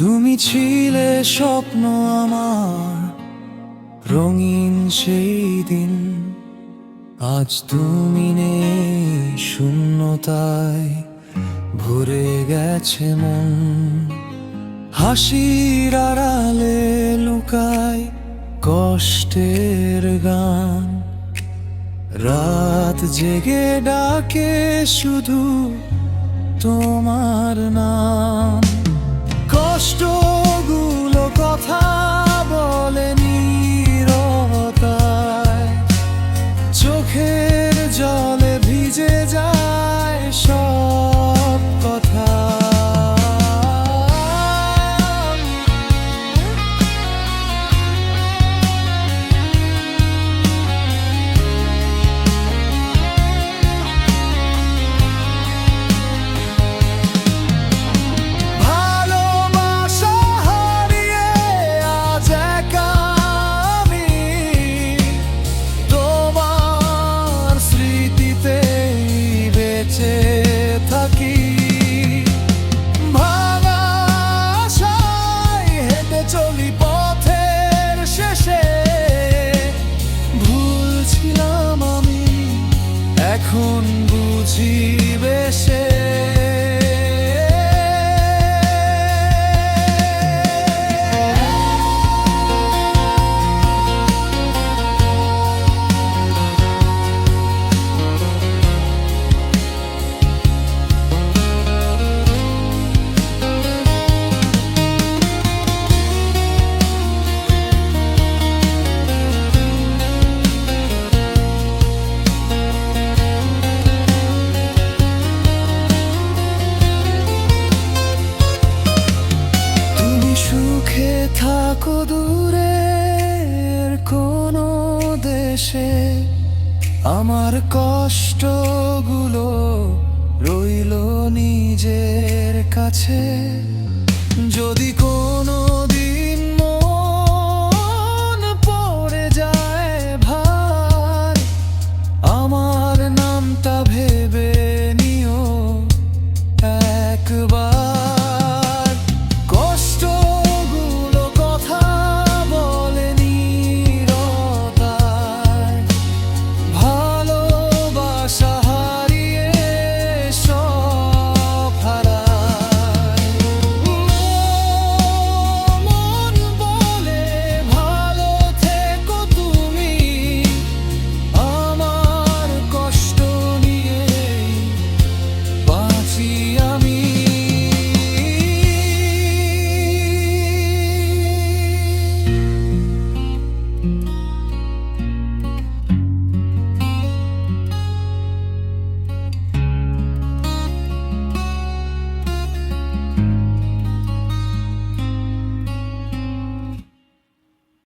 তুমি ছিলে স্বপ্ন আমার, রঙিন সেই দিন। আজ তুমি নেই শূন্যতায়, ভরে গেছে মন। হাসির আড়ালে লুকায় কষ্টের গান। রাত জেগে ডাকে শুধু তোমার নাম। কষ্টগুলো দূরের কোনো দেশে আমার কষ্টগুলো রইল নিজের কাছে। যদি